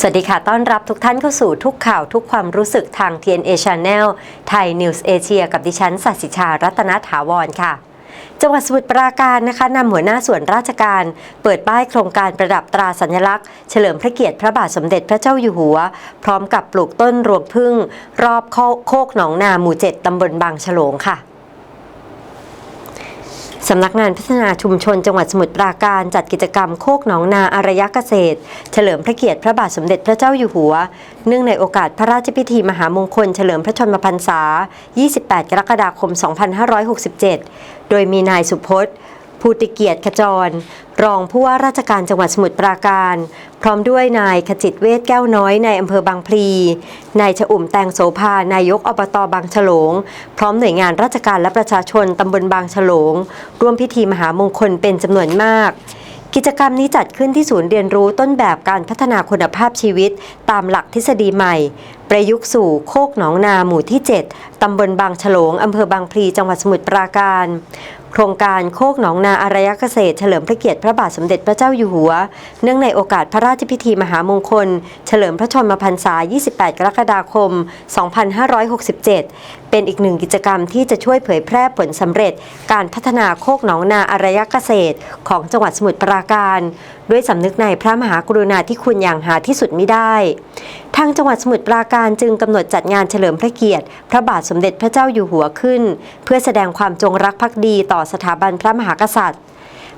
สวัสดีค่ะ ต้อนรับทุกท่านเข้าสู่ทุกข่าวทุกความรู้สึกทาง TNA Channel ไทย News Asia กับดิฉันสัสิชา รัตนถาวรค่ะ จังหวัดสมุทรปราการนะคะนำหัวหน้าส่วนราชการ เปิดป้ายโครงการประดับตราสัญลักษณ์ เฉลิมพระเกียรติพระบาทสมเด็จพระเจ้าอยู่หัว พร้อมกับปลูกต้นรวงพึ่ง รอบโคกหนองนาหมู่เจ็ดตำบลบางฉลงค่ะ สำนักงานพัฒนาชุมชนจังหวัดสมุทรปราการจัดกิจกรรมโคกหนองนาอารยะเกษตร เฉลิมพระเกียรติพระบาทสมเด็จพระเจ้าอยู่หัว เนื่องในโอกาสพระราชพิธีมหามงคลเฉลิมพระชนมพรรษา 28 กรกฎาคม 2567 โดยมีนายสุพจน์ ภูติเกียรติขจร รองผู้ว่าราชการจังหวัดสมุทรปราการ พร้อมด้วยนายขจิตเวทแก้วน้อยในอำเภอบางพลี นายชอุ่มแตงโสภานายกอบตบางฉลง พร้อมหน่วยงานราชการและประชาชนตำบลบางฉลง ร่วมพิธีมหามงคลเป็นจำนวนมากกิจกรรมนี้จัดขึ้นที่ศูนย์เรียนรู้ต้นแบบการพัฒนาคุณภาพชีวิต ตามหลักทฤษฎีใหม่ ประยุกต์สู่โคกหนองนาหมู่ที่ 7 ตำบลบางฉลง อำเภอบางพลี จังหวัดสมุทรปราการ โครงการโคกหนองนาอารยเกษตรเฉลิมพระเกียรติพระบาทสมเด็จพระเจ้าอยู่หัว เนื่องในโอกาสพระราชพิธีมหามงคล เฉลิมพระชนมพรรษา 28 กรกฎาคม 2567 เป็นอีกหนึ่งกิจกรรมที่จะช่วยเผยแพร่ผลสำเร็จ การพัฒนาโคกหนองนาอารยเกษตร ของจังหวัดสมุทรปราการ ด้วยสำนึกในพระมหากรุณาธิคุณอย่างหาที่สุดไมิได้ ทางจังหวัดสมุทรปราการจึงกำหนดจัดงานเฉลิมพระเกียรติ พระบาทสมเด็จพระเจ้าอยู่หัวขึ้น เพื่อแสดงความจงรักภักดีต่อสถาบันพระมหากษัตริย์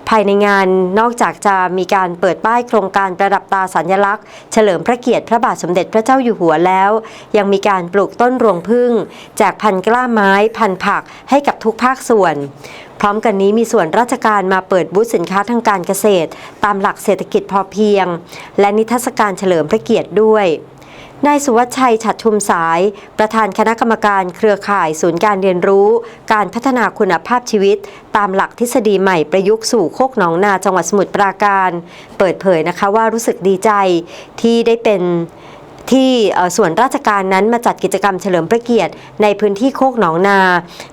ภายในงานนอกจากจะมีการเปิดป้ายโครงการประดับตาสัญลักษณ์ เฉลิมพระเกียรติพระบาทสมเด็จพระเจ้าอยู่หัวแล้ว ยังมีการปลูกต้นรวงพึ่ง แจกพันกล้าไม้พันผักให้กับทุกภาคส่วน พร้อมกันนี้มีส่วนราชการมาเปิดบูธสินค้าทางการเกษตร ตามหลักเศรษฐกิจพอเพียง และนิทรรศการเฉลิมพระเกียรติด้วย นายสุวัชชัยฉัดชุมสาย ประธานคณะกรรมการเครือข่ายศูนย์การเรียนรู้ การพัฒนาคุณภาพชีวิต ตามหลักทฤษฎีใหม่ประยุกต์สู่โคกหนองนาจังหวัดสมุทรปราการ เปิดเผยนะคะว่ารู้สึกดีใจที่ได้เป็นที่ส่วนราชการนั้นมาจัดกิจกรรมเฉลิมพระเกียรติในพื้นที่โคกหนองนา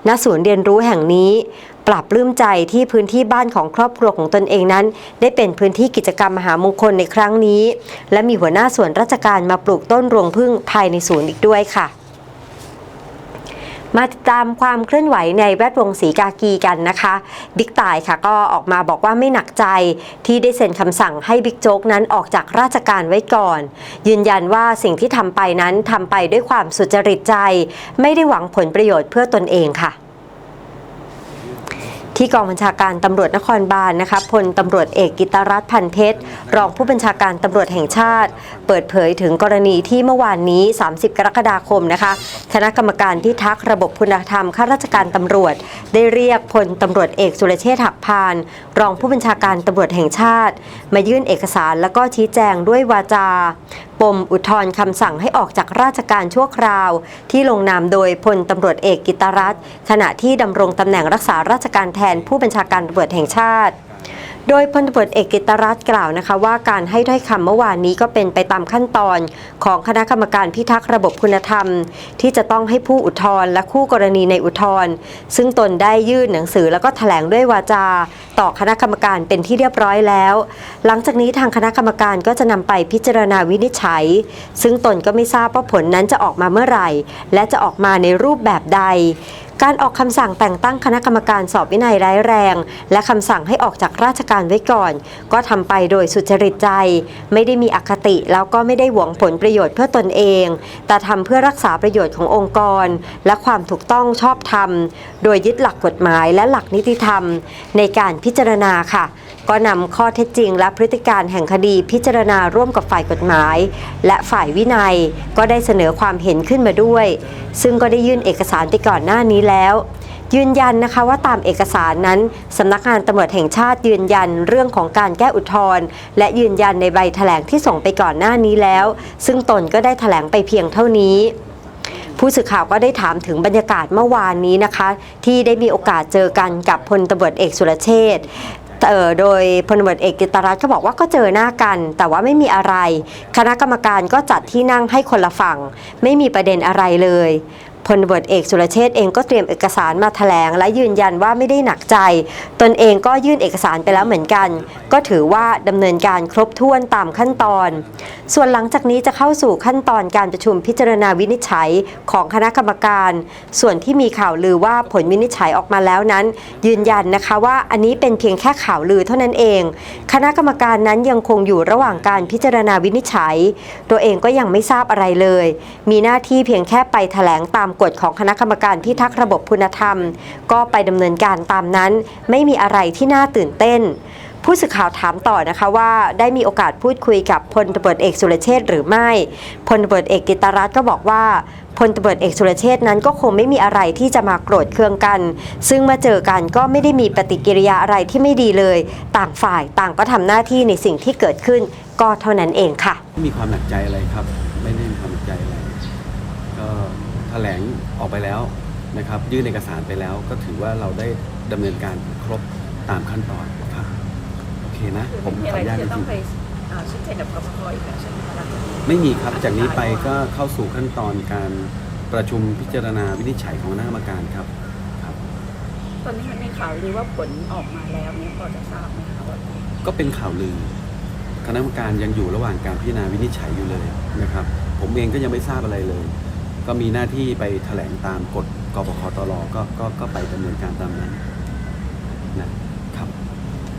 ณ ศูนย์เรียนรู้แห่งนี้ ปรับปลื้มใจที่พื้นที่บ้านของครอบครัวของตนเองนั้น ได้เป็นพื้นที่กิจกรรมมหามงคลในครั้งนี้ และมีหัวหน้าส่วนราชการมาปลูกต้นรวงพึ่งภายในศูนย์อีกด้วยค่ะมาติดตามความเคลื่อนไหวในแวดวงสีกากีกันนะคะ บิ๊กต่ายค่ะก็ออกมาบอกว่าไม่หนักใจที่ได้เซ็นคำสั่งให้บิ๊กโจ๊กนั้นออกจากราชการไว้ก่อน ยืนยันว่าสิ่งที่ทำไปนั้นทำไปด้วยความสุจริตใจ ไม่ได้หวังผลประโยชน์เพื่อตนเองค่ะ ที่กองบัญชาการตำรวจนครบาลนะคะพลตำรวจเอกกิตรัตน์พันเพชร รองผู้บัญชาการตำรวจแห่งชาติ เปิดเผยถึงกรณีที่เมื่อวานนี้ 30 กรกฎาคมนะคะคณะกรรมการพิทักษ์ระบบคุณธรรมข้าราชการตำรวจ ได้เรียกพลตำรวจเอกสุรเชษฐ์หักพาน รองผู้บัญชาการตำรวจแห่งชาติ มายื่นเอกสารแล้วก็ชี้แจงด้วยวาจาปมอุทธรณ์คำสั่งให้ออกจากราชการชั่วคราว ที่ลงนามโดยพลตำรวจเอกกิตรัตน์ขณะที่ดำรงตำแหน่งรักษาราชการแทนผู้บัญชาการตำรวจแห่งชาติ โดยพลตำรวจเอกกิตรัตน์กล่าวนะคะ ว่าการให้ถ้อยคำเมื่อวานนี้ก็เป็นไปตามขั้นตอน ของคณะกรรมการพิทักษ์ระบบคุณธรรม ที่จะต้องให้ผู้อุทธรณ์และคู่กรณีในอุทธรณ์ซึ่งตนได้ยื่นหนังสือแล้วก็แถลงด้วยวาจา ต่อคณะกรรมการเป็นที่เรียบร้อยแล้ว หลังจากนี้ทางคณะกรรมการก็จะนำไปพิจารณาวินิจฉัย ซึ่งตนก็ไม่ทราบว่าผลนั้นจะออกมาเมื่อไหร่ และจะออกมาในรูปแบบใด การออกคำสั่งแต่งตั้งคณะกรรมการสอบวินัยร้ายแรง และคำสั่งให้ออกจากราชการไว้ก่อน ก็ทำไปโดยสุจริตใจ ไม่ได้มีอคติแล้วก็ไม่ได้หวงผลประโยชน์เพื่อตนเอง แต่ทำเพื่อรักษาประโยชน์ขององค์กร และความถูกต้องชอบธรรม โดยยึดหลักกฎหมายและหลักนิติธรรม ในการพิจารณาค่ะ ก็นำข้อเท็จจริง และพฤติการแห่งคดีพิจารณาร่วมกับฝ่ายกฎหมาย และฝ่ายวินัยก็ได้เสนอความเห็นขึ้นมาด้วย ซึ่งก็ได้ยื่นเอกสารไปก่อนหน้านี้แล้ว ยืนยันนะคะว่าตามเอกสารนั้นสำนักงานตำรวจแห่งชาติยืนยันเรื่องของการแก้อุทธรณ์และยืนยันในใบแถลงที่ส่งไปก่อนหน้านี้แล้ว ซึ่งตนก็ได้แถลงไปเพียงเท่านี้ผู้สื่อข่าวก็ได้ถามถึงบรรยากาศเมื่อวานนี้นะคะ ที่ได้มีโอกาสเจอกันกับพลตำรวจเอกสุรเชษเออโดยพลตำรวจเอกกิตรัตน์ก็บอกว่าก็เจอหน้ากัน แต่ว่าไม่มีอะไร คณะกรรมการก็จัดที่นั่งให้คนละฝั่ง ไม่มีประเด็นอะไรเลย พลตำรวจเอกสุรเชษฐ์เองก็เตรียมเอกสารมาแถลง และยืนยันว่าไม่ได้หนักใจ ตนเองก็ยื่นเอกสารไปแล้วเหมือนกัน ก็ถือว่าดำเนินการครบถ้วนตามขั้นตอน ส่วนหลังจากนี้จะเข้าสู่ขั้นตอนการประชุมพิจารณาวินิจฉัยของคณะกรรมการ ส่วนที่มีข่าวลือว่าผลวินิจฉัยออกมาแล้วนั้น ยืนยันนะคะว่าอันนี้เป็นเพียงแค่ข่าวลือเท่านั้นเอง คณะกรรมการนั้นยังคงอยู่ระหว่างการพิจารณาวินิจฉัย ตัวเองก็ยังไม่ทราบอะไรเลย มีหน้าที่เพียงแค่ไปแถลงตามกฎของคณะกรรมการพิทักษ์ระบบคุณธรรม ก็ไปดำเนินการตามนั้น ไม่มีอะไรที่น่าตื่นเต้น ผู้สื่อข่าวถามต่อนะคะว่าได้มีโอกาสพูดคุยกับพลตำรวจเอกสุรเชษหรือไม่พลตำรวจเอกกิตรัตน์ก็บอกว่าพลตำรวจเอกสุรเชษนั้นก็คงไม่มีอะไรที่จะมาโกรธเคืองกัน ซึ่งมาเจอกันก็ไม่ได้มีปฏิกิริยาอะไรที่ไม่ดีเลย ต่างฝ่ายต่างก็ทำหน้าที่ในสิ่งที่เกิดขึ้น ก็เท่านั้นเองค่ะไม่มีความหนักใจอะไรครับ ไม่ได้มีความหนักใจอะไร ก็แถ ลงออกไปแล้วนะครับ ยื่นเอกสารไปแล้วก็ถือว่าเราได้ดำเนินการครบตามขั้นตอนครับโอเคนะผมขออนุญาตที่จจะต้อริงงไปอ่าชี้แจงกับกรกตอีกแล้วใช่ไหมคะๆไม่มีครับ จากนี้ไปก็เข้าสู่ขั้นตอนการประชุมพิจารณาวินิจฉัยของคณะกรรมการครับครับ ตอนนี้มันมีข่าวลือว่าผลออกมาแล้วเนี่ยพอจะทราบไหมคะว่าก็เป็นข่าวลือ คณะกรรมการยังอยู่ระหว่างการพิจารณาวินิจฉัยอยู่เลยนะครับ ผมเองก็ยังไม่ทราบอะไรเลย ก็มีหน้าที่ไปแถลงตามกฎกปคตรก็ก็ก็ไปดำเนินการตามนั้นนะครับ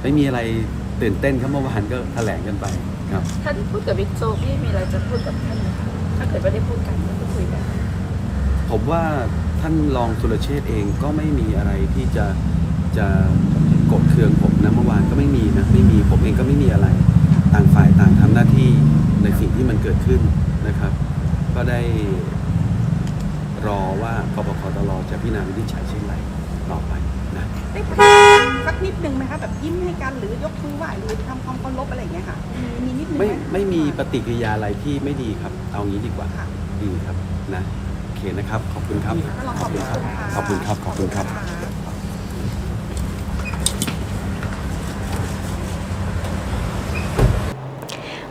ไม่มีอะไรตื่นเต้นครับเมื่อวานก็แถลงกันไปครับ ท่านพูดกับบิ๊กโจ๊กพี่มีอะไรจะพูดกับท่านไหมคะถ้าเกิดไม่ได้พูดกันก็คุยกันผมว่าท่านรองสุรเชษฐ์เองก็ไม่มีอะไรที่จะจะโกดเคืองผมนะเมื่อวานก็ไม่มีนะไม่มีผมเองก็ไม่มีอะไร ต่างฝ่ายต่างทำหน้าที่ในสิ่งที่มันเกิดขึ้นนะครับ ก็ได้ รอว่ากปคตรจะพิจารณาวินิจฉัยเช่นไรต่อไปนะได้พูดสักนิดนึงไหมคะแบบยิ้มให้กันหรือยกมือไหว้หรือทำความเคารพอะไรอย่างเงี้ยค่ะมีมีนิดนึงหไม่ไม่มีปฏิกิริยาอะไรที่ไม่ดีครับ เอางี้ดีกว่าค่ะดีครับนะโอเคนะครับ ขอบคุณครับ ก็ลองขอบคุณค่ะ ขอบคุณครับขอบคุณครับะ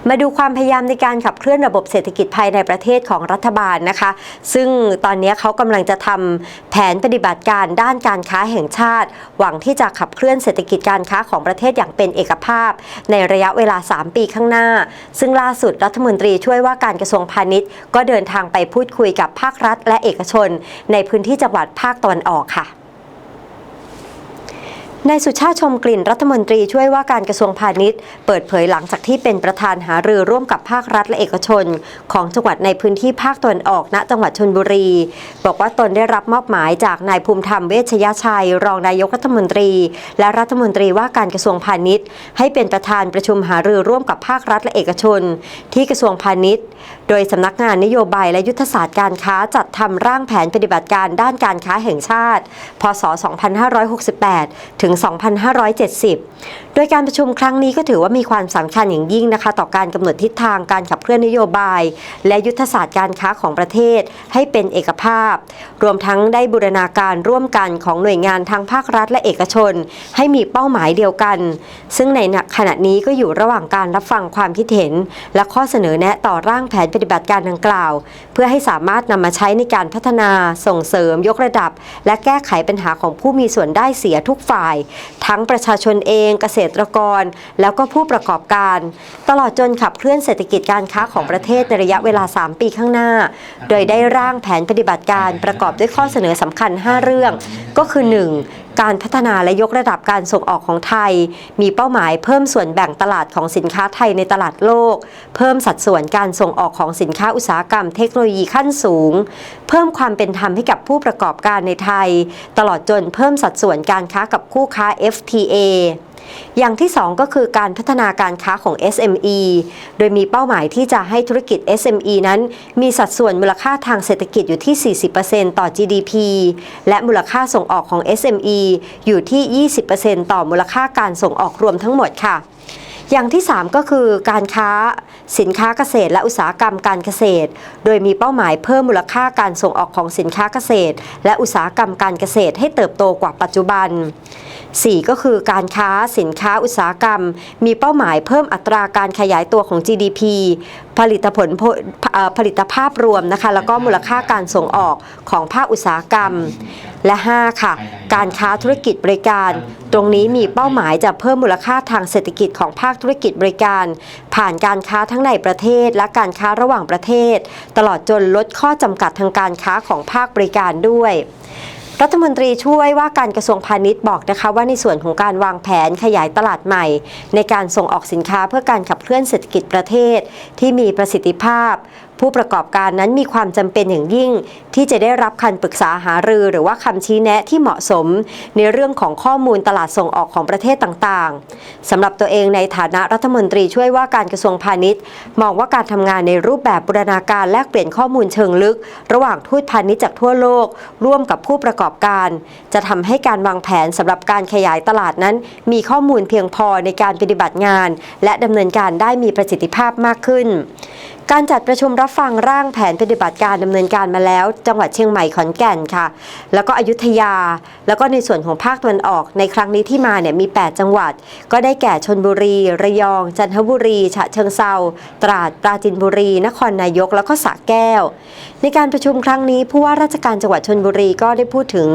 มาดูความพยายามในการขับเคลื่อนระบบเศรษฐกิจภายในประเทศของรัฐบาลนะคะ ซึ่งตอนนี้เขากำลังจะทำแผนปฏิบัติการด้านการค้าแห่งชาติ หวังที่จะขับเคลื่อนเศรษฐกิจการค้าของประเทศอย่างเป็นเอกภาพ ในระยะเวลา 3 ปีข้างหน้า ซึ่งล่าสุดรัฐมนตรีช่วยว่าการกระทรวงพาณิชย์ ก็เดินทางไปพูดคุยกับภาครัฐและเอกชน ในพื้นที่จังหวัดภาคตะวันออกค่ะ นายสุชาติชมกลิ่นรัฐมนตรีช่วยว่าการกระทรวงพาณิชย์ เปิดเผยหลังจากที่เป็นประธานหารือร่วมกับภาครัฐและเอกชน ของจังหวัดในพื้นที่ภาคตะวันออกณจังหวัดชนบุรี บอกว่าตนได้รับมอบหมายจากนายภูมิธรรมเวชยชัย รองนายกรัฐมนตรี และรัฐมนตรีว่าการกระทรวงพาณิชย์ ให้เป็นประธานประชุมหารือร่วมกับภาครัฐและเอกชน ที่กระทรวงพาณิชย์ โดยสำนักงานนโยบายและยุทธศาสตร์การค้าจัดทำร่างแผนปฏิบัติการด้านการค้าแห่งชาติ พศ 2568 ถึง2570 โดยการประชุมครั้งนี้ก็ถือว่ามีความสำคัญอย่างยิ่งนะคะ ต่อการกำหนดทิศทางการขับเคลื่อนนโยบาย และยุทธศาสตร์การค้าของประเทศให้เป็นเอกภาพ รวมทั้งได้บูรณาการร่วมกันของหน่วยงานทางภาครัฐและเอกชน ให้มีเป้าหมายเดียวกัน ซึ่งในขณะนี้ก็อยู่ระหว่างการรับฟังความคิดเห็น และข้อเสนอแนะต่อร่างแผนปฏิบัติการดังกล่าว เพื่อให้สามารถนำมาใช้ในการพัฒนาส่งเสริม ยกระดับ และแก้ไขปัญหาของผู้มีส่วนได้เสียทุกฝ่ายทั้งประชาชนเองเกษตรกร แล้วก็ผู้ประกอบการ ตลอดจนขับเคลื่อนเศรษฐกิจการค้าของประเทศในระยะเวลา 3 ปีข้างหน้า โดยได้ร่างแผนปฏิบัติการประกอบด้วยข้อเสนอสำคัญ 5 เรื่อง ก็คือ 1. การพัฒนาและยกระดับการส่งออกของไทย มีเป้าหมายเพิ่มส่วนแบ่งตลาดของสินค้าไทยในตลาดโลก เพิ่มสัดส่วนการส่งออกของสินค้าอุตสาหกรรมเทคโนโลยีขั้นสูง เพิ่มความเป็นธรรมให้กับผู้ประกอบการในไทย ตลอดจนเพิ่มสัดส่วนการค้ากับคู่ค้า FTA อย่างที่ 2 ก็คือการพัฒนาการค้าของ SME โดยมีเป้าหมายที่จะให้ธุรกิจ SME นั้น มีสัดส่วนมูลค่าทางเศรษฐกิจอยู่ที่ 40%ต่อ GDP และมูลค่าส่งออกของ SME อยู่ที่ 20%ต่อมูลค่าการส่งออกรวมทั้งหมดค่ะอย่างที่ 3 ก็คือการค้าสินค้าเกษตรและอุตสาหกรรมการเกษตร โดยมีเป้าหมายเพิ่มมูลค่าการส่งออกของสินค้าเกษตร และอุตสาหกรรมการเกษตรให้เติบโตกว่าปัจจุบัน 4 ก็คือการค้าสินค้าอุตสาหกรรม มีเป้าหมายเพิ่มอัตราการขยายตัวของ GDP ผลิตผลผลิตภาพรวมนะคะแล้วก็มูลค่าการส่งออกของภาคอุตสาหกรรม และ 5 ค่ะ การค้าธุรกิจบริการ ตรงนี้มีเป้าหมายจะเพิ่มมูลค่าทางเศรษฐกิจของภาคธุรกิจบริการ ผ่านการค้าทั้งในประเทศ และการค้าระหว่างประเทศ ตลอดจนลดข้อจำกัดทางการค้าของภาคบริการด้วย รัฐมนตรีช่วยว่าการกระทรวงพาณิชย์บอกนะคะว่าในส่วนของการวางแผนขยายตลาดใหม่ ในการส่งออกสินค้าเพื่อการขับเคลื่อนเศรษฐกิจประเทศ ที่มีประสิทธิภาพ ผู้ประกอบการนั้นมีความจำเป็นอย่างยิ่ง ที่จะได้รับคำปรึกษาหารือ หรือว่าคำชี้แนะที่เหมาะสม ในเรื่องของข้อมูลตลาดส่งออกของประเทศต่างๆสำหรับตัวเองในฐานะรัฐมนตรีช่วยว่าการกระทรวงพาณิชย์ มองว่าการทำงานในรูปแบบบูรณาการแลกเปลี่ยนข้อมูลเชิงลึก ระหว่างทูตพาณิชย์จากทั่วโลก ร่วมกับผู้ประกอบการ จะทำให้การวางแผนสำหรับการขยายตลาดนั้น มีข้อมูลเพียงพอในการปฏิบัติงาน และดำเนินการได้มีประสิทธิภาพมากขึ้น การจัดประชุมรับฟังร่างแผนปฏิบัติการดำเนินการมาแล้ว จังหวัดเชียงใหม่ขอนแก่นค่ะ แล้วก็อยุธยา แล้วก็ในส่วนของภาคตะวันออกในครั้งนี้ที่มาเนี่ยมี 8 จังหวัด ก็ได้แก่ชนบุรี ระยอง จันทบุรี ฉะเชิงเซาตราดปราจินบุรี นครนายก แล้วก็สระแก้ว ในการประชุมครั้งนี้ผู้ว่าราชการจังหวัดชนบุรีก็ได้พูดถึง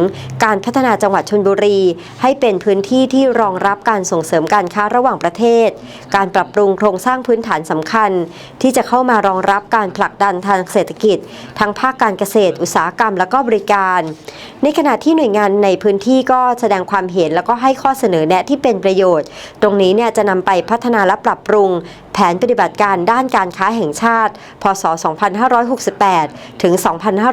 การพัฒนาจังหวัดชนบุรี ให้เป็นพื้นที่ที่รองรับการส่งเสริมการค้าระหว่างประเทศ การปรับปรุงโครงสร้างพื้นฐานสำคัญ ที่จะเข้ามารองรับการผลักดันทางเศรษฐกิจ ทั้งภาคการเกษตร อุตสาหกรรมและก็บริการ ในขณะที่หน่วยงานในพื้นที่ก็แสดงความเห็นแล้วก็ให้ข้อเสนอแนะที่เป็นประโยชน์ ตรงนี้เนี่ยจะนำไปพัฒนาและปรับปรุง แผนปฏิบัติการด้านการค้าแห่งชาติ พศ 2568 ถึง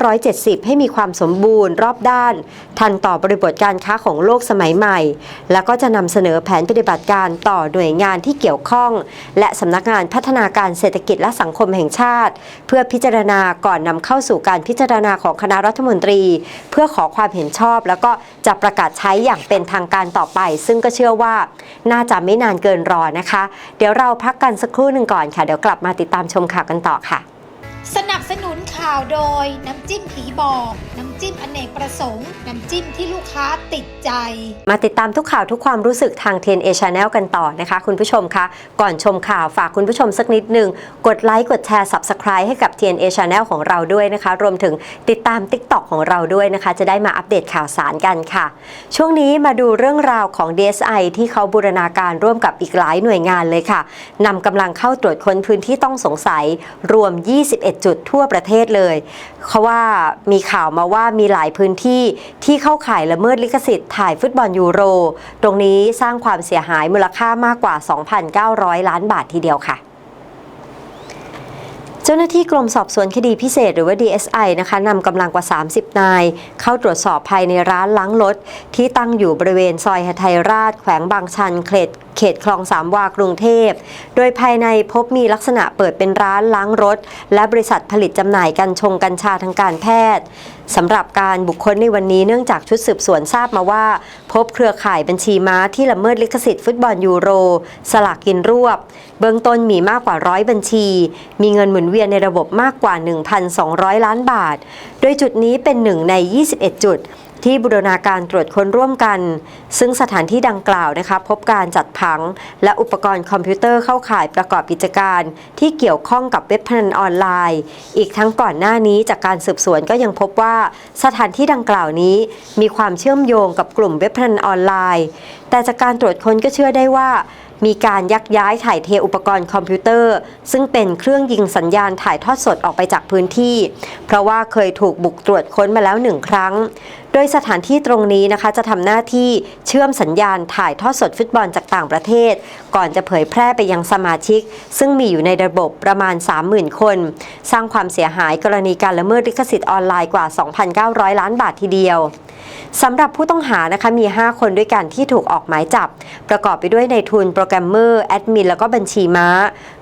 2570 ให้มีความสมบูรณ์รอบด้าน ทันต่อบริบทการค้าของโลกสมัยใหม่ แล้วก็จะนำเสนอแผนปฏิบัติการต่อหน่วยงานที่เกี่ยวข้อง และสำนักงานพัฒนาการเศรษฐกิจและสังคมแห่งชาติ เพื่อพิจารณาก่อนนำเข้าสู่การพิจารณาของคณะรัฐมนตรี เพื่อขอความเห็นชอบ แล้วก็จะประกาศใช้อย่างเป็นทางการต่อไป ซึ่งก็เชื่อว่าน่าจะไม่นานเกินรอนะคะ เดี๋ยวเราพักกันสักครู่หนึ่งก่อนค่ะ เดี๋ยวกลับมาติดตามชมข่าวกันต่อค่ะ สนับสนุนข่าวโดยน้ำจิ้มผีบอก น้ำจิ้มอเนกประสงค์ น้ำจิ้มที่ลูกค้าติดใจ มาติดตามทุกข่าวทุกความรู้สึกทาง TNA Channel กันต่อนะคะ คุณผู้ชมคะก่อนชมข่าวฝากคุณผู้ชมสักนิดหนึ่งกดไลค์กดแชร์ Subscribe ให้กับ TNA Channel ของเราด้วยนะคะ รวมถึงติดตาม TikTok ของเราด้วยนะคะ จะได้มาอัปเดตข่าวสารกันค่ะ ช่วงนี้มาดูเรื่องราวของ DSI ที่เขาบูรณาการร่วมกับอีกหลายหน่วยงานเลยค่ะนำกำลังเข้าตรวจค้นพื้นที่ต้องสงสัยรวม 21จุดทั่วประเทศเลยเขาว่ามีข่าวมาว่ามีหลายพื้นที่ที่เข้าข่ายละเมิดลิขสิทธิ์ถ่ายฟุตบอลยูโร ตรงนี้สร้างความเสียหายมูลค่ามากกว่า 2,900 ล้านบาททีเดียวค่ะ จ้าหน้าที่กรมสอบสวนคดีพิเศษหรือว่า DSI นะคะนำกำลังกว่า 30 นาย เข้าตรวจสอบภายในร้านล้างรถ ที่ตั้งอยู่บริเวณซอยหทัยราช แขวงบางชันเขตเขตคลองสามวากรุงเทพ โดยภายในพบมีลักษณะเปิดเป็นร้านล้างรถ และบริษัทผลิตจำหน่ายกัญชงกัญชาทางการแพทย์ สำหรับการบุคคลในวันนี้เนื่องจากชุดสืบสวนทราบมาว่า พบเครือข่ายบัญชีม้าที่ละเมิดลิขสิทธิ์ฟุตบอลยูโร สลากกินรวบ เบื้องต้นมีมากกว่าร้อยบัญชี มีเงินหมุนเวียนในระบบมากกว่า 1,200 ล้านบาท โดยจุดนี้เป็นหนึ่งใน 21 จุด ที่บูรณาการตรวจค้นร่วมกัน ซึ่งสถานที่ดังกล่าวนะคะ พบการจัดผัง และอุปกรณ์คอมพิวเตอร์เข้าข่ายประกอบกิจการ ที่เกี่ยวข้องกับเว็บพนันออนไลน์ อีกทั้งก่อนหน้านี้จากการสืบสวนก็ยังพบว่าสถานที่ดังกล่าวนี้ มีความเชื่อมโยงกับกลุ่มเว็บพนันออนไลน์ แต่จากการตรวจค้นก็เชื่อได้ว่า มีการยักย้ายถ่ายเทอุปกรณ์คอมพิวเตอร์ ซึ่งเป็นเครื่องยิงสัญญาณถ่ายทอดสดออกไปจากพื้นที่ เพราะว่าเคยถูกบุกตรวจค้นมาแล้วหนึ่งครั้ง โดยสถานที่ตรงนี้นะคะจะทำหน้าที่เชื่อมสัญญาณถ่ายทอดสดฟุตบอลจากต่างประเทศ ก่อนจะเผยแพร่ไปยังสมาชิก ซึ่งมีอยู่ในระบบประมาณ 30,000 คน สร้างความเสียหายกรณีการละเมิดลิขสิทธิ์ออนไลน์กว่า 2,900 ล้านบาททีเดียว สำหรับผู้ต้องหานะคะมี 5 คนด้วยกันที่ถูกออกหมายจับ ประกอบไปด้วยในทุนโปรแกรมเมอร์แอดมินแล้วก็บัญชีม้า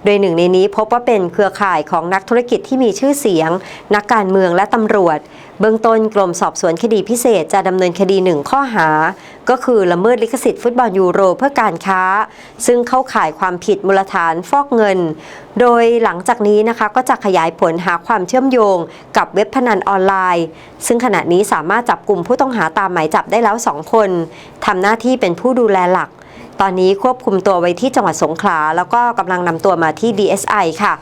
โดยหนึ่งในนี้พบว่าเป็นเครือข่ายของนักธุรกิจที่มีชื่อเสียง นักการเมืองและตำรวจ เบื้องต้นกรมสอบสวนคดีพิเศษจะดำเนินคดีหนึ่งข้อหา ก็คือละเมิดลิขสิทธิ์ฟุตบอลยูโรเพื่อการค้า ซึ่งเข้าข่ายความผิดมูลฐานฟอกเงิน โดยหลังจากนี้นะคะก็จะขยายผลหาความเชื่อมโยงกับเว็บพนันออนไลน์ ซึ่งขณะนี้สามารถจับกลุ่มผู้ต้องหาตามหมายจับได้แล้ว2คนทำหน้าที่เป็นผู้ดูแลหลัก ตอนนี้ควบคุมตัวไว้ที่จังหวัดสงขลาแล้วก็กำลังนำตัวมาที่ DSI ค่ะ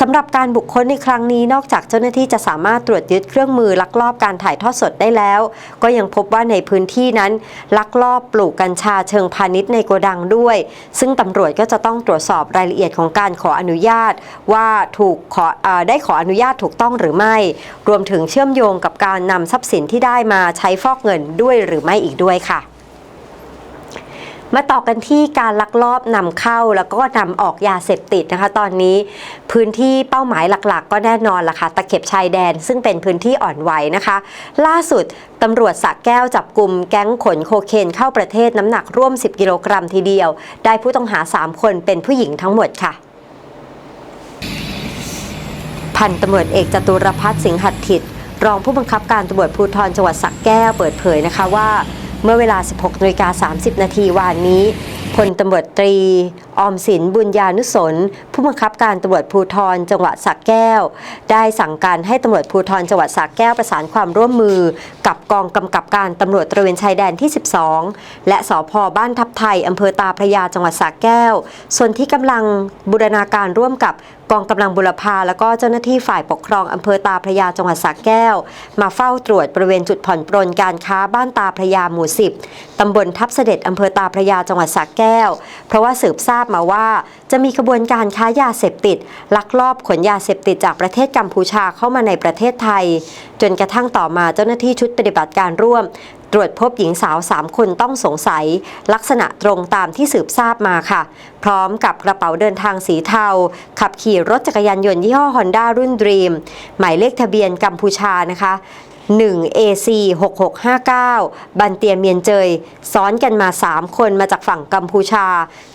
สำหรับการบุคคลในครั้งนี้นอกจากเจ้าหน้าที่จะสามารถตรวจยึดเครื่องมือลักลอบการถ่ายทอดสดได้แล้ว ก็ยังพบว่าในพื้นที่นั้น ลักลอบปลูกกัญชาเชิงพาณิชย์ในโกดังด้วย ซึ่งตำรวจก็จะต้องตรวจสอบรายละเอียดของการขออนุญาต ว่าถูกขออได้ขออนุญาตถูกต้องหรือไม่ รวมถึงเชื่อมโยงกับการนำทรัพย์สินที่ได้มาใช้ฟอกเงินด้วยหรือไม่อีกด้วยค่ะ มาต่อกันที่การลักลอบนำเข้าแล้วก็นำออกยาเสพติดนะคะ ตอนนี้พื้นที่เป้าหมายหลักๆ ก็แน่นอนล่ะค่ะตะเข็บชายแดน ซึ่งเป็นพื้นที่อ่อนไหวนะคะ ล่าสุดตำรวจสระแก้วจับกลุ่มแก๊งขนโคเคนเข้าประเทศน้ำหนักร่วม 10 กิโลกรัมทีเดียว ได้ผู้ต้องหา 3 คนเป็นผู้หญิงทั้งหมดค่ะพันตำรวจเอกจตุรพัฒน์สิงหัตถิตรองผู้บังคับการตำรวจภูธรจังหวัดสระแก้วเปิดเผยนะคะว่า เมื่อเวลา 16นาฬิกา30 นาทีวานนี้ พลตำรวจตรี ออมสินบุญญานุสนผู้บังคับการตำรวจภูธรจังหวัดสระแก้ว ได้สั่งการให้ตำรวจภูธรจังหวัดสระแก้วประสานความร่วมมือ กับกองกำกับการตำรวจตระเวนชายแดนที่ 12 และสพบ้านทับไทยอำเภอตาพระยาจังหวัดสระแก้ว ส่วนที่กำลังบูรณาการร่วมกับกองกำลังบุรพาแล้วก็เจ้าหน้าที่ฝ่ายปกครองอำเภอตาพระยาจังหวัดสระแก้ว มาเฝ้าตรวจบริเวณจุดผ่อนปรนการค้าบ้านตาพระยาหมู่ 10ตำบลทับเสด็จอำเภอตาพระยาจังหวัดสระแก้วเพราะว่าสืบทราบมาว่า จะมีขบวนการค้ายาเสพติด ลักลอบขนยาเสพติดจากประเทศกัมพูชาเข้ามาในประเทศไทย จนกระทั่งต่อมาเจ้าหน้าที่ชุดปฏิบัติการร่วม ตรวจพบหญิงสาว 3 คนต้องสงสัย ลักษณะตรงตามที่สืบทราบมาค่ะ พร้อมกับกระเป๋าเดินทางสีเทา ขับขี่รถจักรยานยนต์ยี่ห้อ Honda รุ่น Dream หมายเลขทะเบียนกัมพูชานะคะ 1 AC 6659 บันเตียเมียนเจย ซ้อนกันมา 3 คนมาจากฝั่งกัมพูชา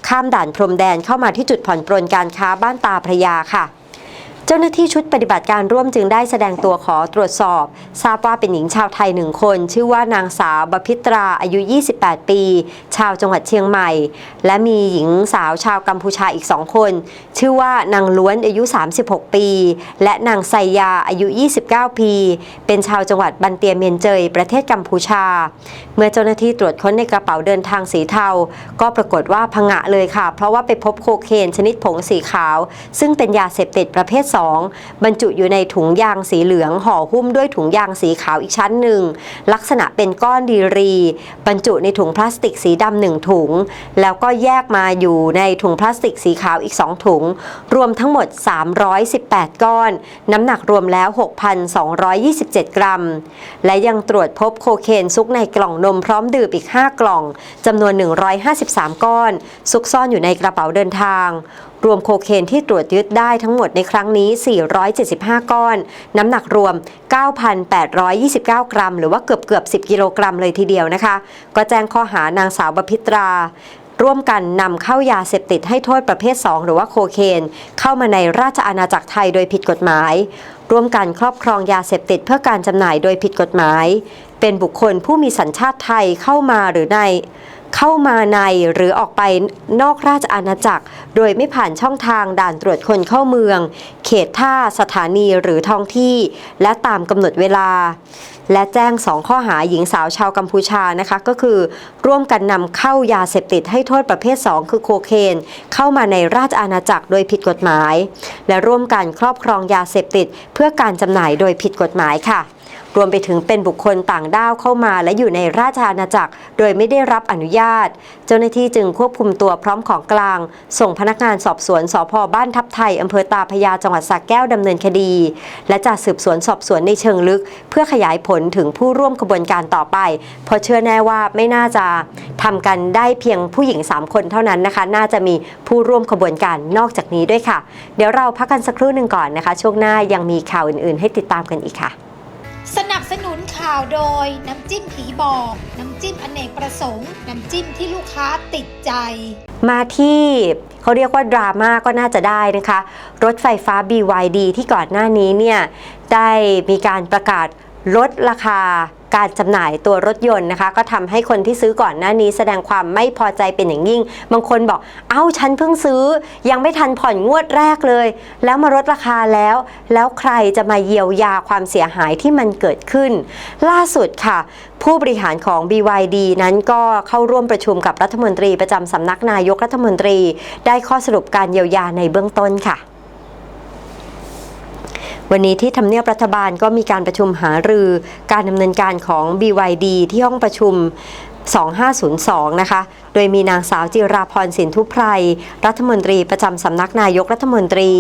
ข้ามด่านพรมแดนเข้ามาที่จุดผ่อนปรนการค้าบ้านตาพระยาค่ะ เจ้าหน้าที่ชุดปฏิบัติการร่วมจึงได้แสดงตัวขอตรวจสอบ ทราบว่าเป็นหญิงชาวไทยหนึ่งคน ชื่อว่านางสาวบพิตราอายุ 28 ปี ชาวจังหวัดเชียงใหม่ และมีหญิงสาวชาวกัมพูชาอีกสองคน ชื่อว่านางล้วนอายุ 36 ปี และนางไซยาอายุ 29 ปี เป็นชาวจังหวัดบันเตียเมียนเจย ประเทศกัมพูชา เมื่อเจ้าหน้าที่ตรวจค้นในกระเป๋าเดินทางสีเทา ก็ปรากฏว่าพงะเลยค่ะ เพราะว่าไปพบโคเคนชนิดผงสีขาว ซึ่งเป็นยาเสพติดประเภท2 บรรจุอยู่ในถุงยางสีเหลืองห่อหุ้มด้วยถุงยางสีขาวอีกชั้นหนึ่ง ลักษณะเป็นก้อนดีรี บรรจุในถุงพลาสติกสีดำหนึ่งถุง แล้วก็แยกมาอยู่ในถุงพลาสติกสีขาวอีก 2 ถุง รวมทั้งหมด 318 ก้อน น้ำหนักรวมแล้ว 6,227 กรัม และยังตรวจพบโคเคนซุกในกล่องนมพร้อมดื่มอีก 5 กล่องจำนวน 153 ก้อน ซุกซ่อนอยู่ในกระเป๋าเดินทาง รวมโคเคนที่ตรวจยึดได้ทั้งหมดในครั้งนี้ 475 ก้อน น้ำหนักรวม 9,829 กรัม หรือว่าเกือบเกือบ 10 กิโลกรัมเลยทีเดียวนะคะ ก็แจ้งข้อหานางสาวบพิตราร่วมกันนำเข้ายาเสพติดให้โทษประเภท 2 หรือว่าโคเคน เข้ามาในราชอาณาจักรไทยโดยผิดกฎหมาย ร่วมกันครอบครองยาเสพติดเพื่อการจำหน่ายโดยผิดกฎหมาย เป็นบุคคลผู้มีสัญชาติไทยเข้ามาหรือใน เข้ามาในหรือออกไปนอกราชอาณาจักร โดยไม่ผ่านช่องทางด่านตรวจคนเข้าเมือง เขตท่าสถานีหรือท้องที่ และตามกำหนดเวลา และแจ้งสองข้อหาหญิงสาวชาวกัมพูชานะคะ ก็คือ ร่วมกันนำเข้ายาเสพติดให้โทษประเภท 2 คือโคเคน เข้ามาในราชอาณาจักรโดยผิดกฎหมาย และร่วมกันครอบครองยาเสพติด เพื่อการจำหน่ายโดยผิดกฎหมายค่ะ รวมไปถึงเป็นบุคคลต่างด้าวเข้ามาและอยู่ในราชอาณาจักร โดยไม่ได้รับอนุญาต เจ้าหน้าที่จึงควบคุมตัวพร้อมของกลาง ส่งพนักงานสอบสวนสพบ้านทับไทยอำเภอตาพยาจังหวัดสระแก้วดำเนินคดี และจะสืบสวนสอบสวนในเชิงลึก เพื่อขยายผลถึงผู้ร่วมขบวนการต่อไป เพราะเชื่อแน่ว่าไม่น่าจะทำกันได้เพียงผู้หญิง 3 คนเท่านั้นนะคะ น่าจะมีผู้ร่วมขบวนการนอกจากนี้ด้วยค่ะ เดี๋ยวเราพักกันสักครู่หนึ่งก่อนนะคะ ช่วงหน้ายังมีข่าวอื่น ๆ ให้ติดตามกันอีกค่ะ สนับสนุนข่าวโดย น้ำจิ้มผีบอก น้ำจิ้มอเนกประสงค์ น้ำจิ้มที่ลูกค้าติดใจ มาที่เขาเรียกว่าดราม่าก็น่าจะได้นะคะ รถไฟฟ้า BYD ที่ก่อนหน้านี้เนี่ย ได้มีการประกาศลดราคา การจำหน่ายตัวรถยนต์นะคะ ก็ทำให้คนที่ซื้อก่อนหน้านี้แสดงความไม่พอใจเป็นอย่างยิ่ง บางคนบอก เอ้าฉันเพิ่งซื้อ ยังไม่ทันผ่อนงวดแรกเลย แล้วมาลดราคาแล้ว แล้วใครจะมาเยียวยาความเสียหายที่มันเกิดขึ้น ล่าสุดค่ะ ผู้บริหารของ BYD นั้นก็เข้าร่วมประชุมกับรัฐมนตรีประจำสำนักนายกรัฐมนตรี ได้ข้อสรุปการเยียวยาในเบื้องต้นค่ะ วันนี้ที่ทำเนียบรัฐบาลก็มีการประชุมหารือการดำเนินการของ BYD ที่ห้องประชุม 2502 นะคะ โดยมีนางสาวจิราพรสินทุพไพร รัฐมนตรีประจำสำนักนายกรัฐมนตรี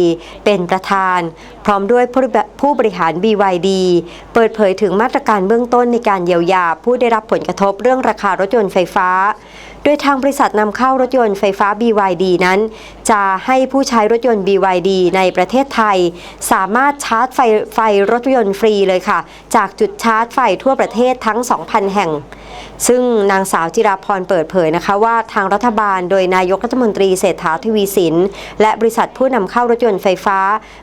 เป็นประธาน พร้อมด้วยผู้ผู้บริหาร BYD เปิดเผยถึงมาตรการเบื้องต้นในการเยียวยาผู้ได้รับผลกระทบเรื่องราคารถยนต์ไฟฟ้า โดยทางบริษัทนำเข้ารถยนต์ไฟฟ้า BYD นั้น จะให้ผู้ใช้รถยนต์ BYD ในประเทศไทย สามารถชาร์จไฟไฟรถยนต์ฟรีเลยค่ะ จากจุดชาร์จไฟทั่วประเทศทั้ง 2,000 แห่ง ซึ่งนางสาวจิราพรเปิดเผยนะคะว่าทางรัฐบาลโดยนายกรัฐมนตรีเศรษฐาทวีสิน และบริษัทผู้นำเข้ารถยนต์ไฟฟ้า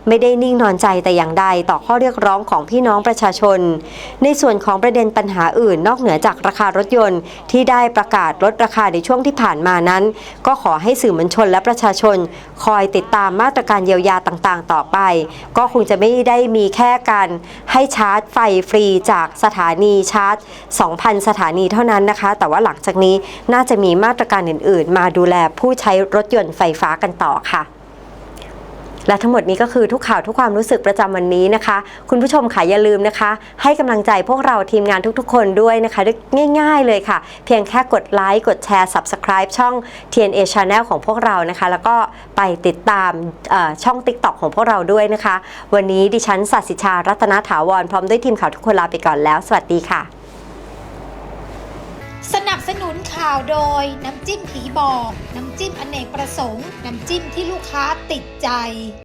ไม่ได้นิ่งนอนใจแต่อย่างใดต่อข้อเรียกร้องของพี่น้องประชาชน ในส่วนของประเด็นปัญหาอื่นนอกเหนือจากราคารถยนต์ที่ได้ประกาศลดราคาในช่วงที่ผ่านมานั้น ก็ขอให้สื่อมวลชนและประชาชน คอยติดตามมาตรการเยียวยาต่างๆ ต่อไป ก็คงจะไม่ได้มีแค่การให้ชาร์จไฟฟรีจากสถานีชาร์จ 2,000 สถานีเท่านั้นนะคะ แต่ว่าหลังจากนี้น่าจะมีมาตรการอื่น ๆ มาดูแลผู้ใช้รถยนต์ไฟฟ้ากันต่อค่ะ และทั้งหมดนี้ก็คือทุกข่าวทุกความรู้สึกประจำวันนี้นะคะ คุณผู้ชมค่ะอย่าลืมนะคะ ให้กำลังใจพวกเราทีมงานทุกๆ คนด้วยนะคะด้วยง่าย ๆ เลยค่ะ เพียงแค่กดไลค์กดแชร์ Subscribe ช่อง TNA Channel ของพวกเรานะคะ แล้วก็ไปติดตามช่อง TikTok ของพวกเราด้วยนะคะ วันนี้ดิฉันสัสิชารัตนาถาวรพร้อมด้วยทีมข่าวทุกคนลาไปก่อนแล้ว สวัสดีค่ะ สนับสนุนข่าวโดยน้ำจิ้มผีบอก น้ำจิ้มอเนกประสงค์ น้ำจิ้มที่ลูกค้าติดใจ